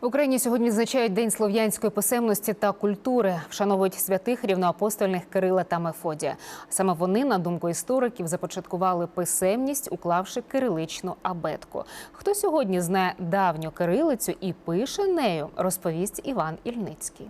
В Україні сьогодні відзначають День слов'янської писемності та культури, вшановують святих рівноапостольних Кирила та Мефодія. Саме вони, на думку істориків, започаткували писемність, уклавши кириличну абетку. Хто сьогодні знає давню кирилицю і пише нею, розповість Іван Ільницький.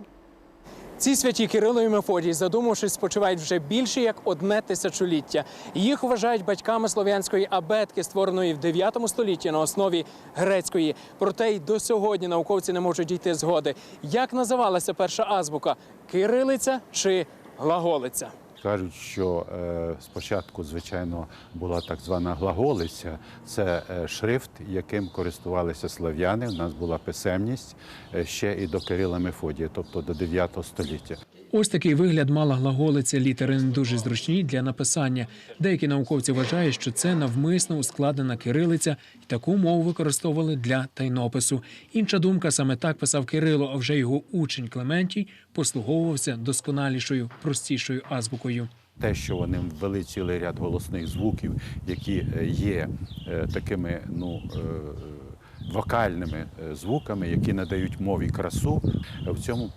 Ці святі Кирило і Мефодій, задумавшись, спочивають вже більше як одне тисячоліття. Їх вважають батьками слов'янської абетки, створеної в 9 столітті на основі грецької. Проте й до сьогодні науковці не можуть дійти згоди. Як називалася перша азбука кирилиця чи глаголиця? Кажуть, що е, спочатку, звичайно, була так звана глаголиця. Це е, шрифт, яким користувалися слав'яни. У нас була писемність е, ще і до Кирила Мефодія, тобто до 9 століття. Ось такий вигляд мала глаголиця літери не дуже зручні для написання. Деякі науковці вважають, що це навмисно ускладнена кирилиця, і таку мову використовували для тайнопису. Інша думка саме так писав Кирило, а вже його учень Клементій послуговувався досконалішою, простішою азбукою. Те, що вони ввели цілий ряд голосних звуків, які е, є е, такими ну, е, вокальними звуками, які надають мові красу, в цьому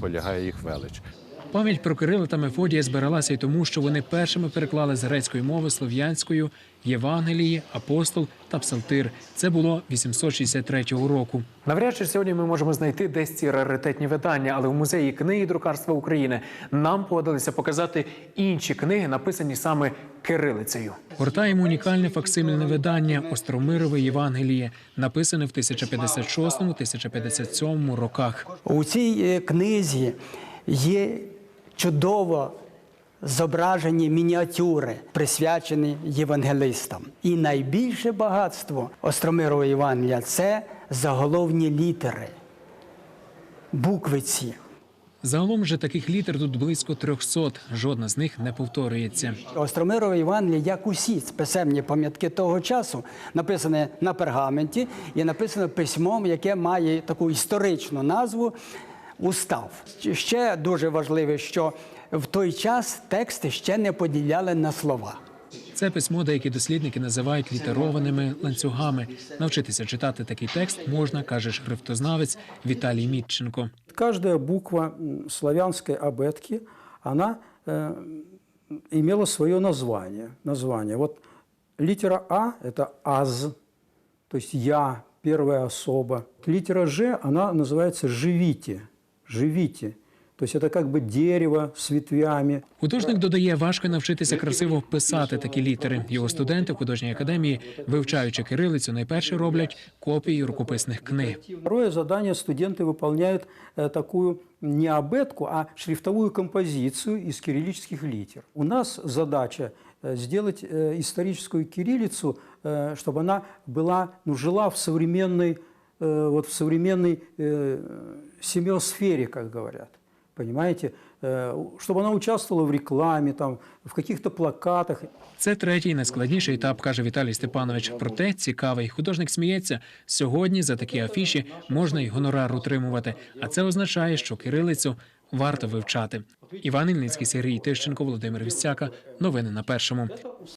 полягає їх велич. Пам'ять про Кирила та Мефодія збиралася й тому, що вони першими переклали з грецької мови слов'янською Євангелії, апостол та псалтир. Це було 863 року. Навряд чи сьогодні ми можемо знайти десь ці раритетні видання, але в музеї книги друкарства України нам погодилися показати інші книги, написані саме кирилицею. Гортаємо унікальне факсимільне видання Остромирове Євангеліє, написане в 1056-1057 роках. У цій е, книзі є чудово зображені мініатюри, присвячені євангелистам. І найбільше багатство Остромирового Євангелія це заголовні літери, буквиці. Загалом же таких літер тут близько 300, жодна з них не повторюється. Остромирове Євангеліє, як усі писемні пам'ятки того часу, написане на пергаменті і написане письмом, яке має таку історичну назву устав. Ще дуже важливе, що в той час тексти ще не поділяли на слова. Це письмо деякі дослідники називають літерованими ланцюгами. Навчитися читати такий текст можна, каже шрифтознавець Віталій Мітченко. Каждая буква м, славянской абетки, она э, имела свое название. название. Вот литера А – это «аз», то есть «я», первая особа. Литера Ж, она называется «живите», «живите». То есть это как бы дерево с ветвями. Художник додає, важко навчитися красиво писати такі літери. Його студенти в художній академії, вивчаючи кирилицю, найперше роблять копії рукописних книг. Второе задание студенты выполняют э, такую не абетку, а шрифтовую композицию из кириллических литер. У нас задача э, сделать э, историческую кириллицу, э, чтобы она была, ну, жила в современной, э, вот в современной э, семиосфере, как говорят. Понимаете? Э, Чтобы она участвовала в рекламе, там, в каких-то плакатах. Це третій найскладніший етап, каже Віталій Степанович. Проте цікавий. Художник сміється. Сьогодні за такі афіші можна й гонорар утримувати. А це означає, що кирилицю варто вивчати. Іван Ільницький, Сергій Тищенко, Володимир Вістяка. Новини на першому.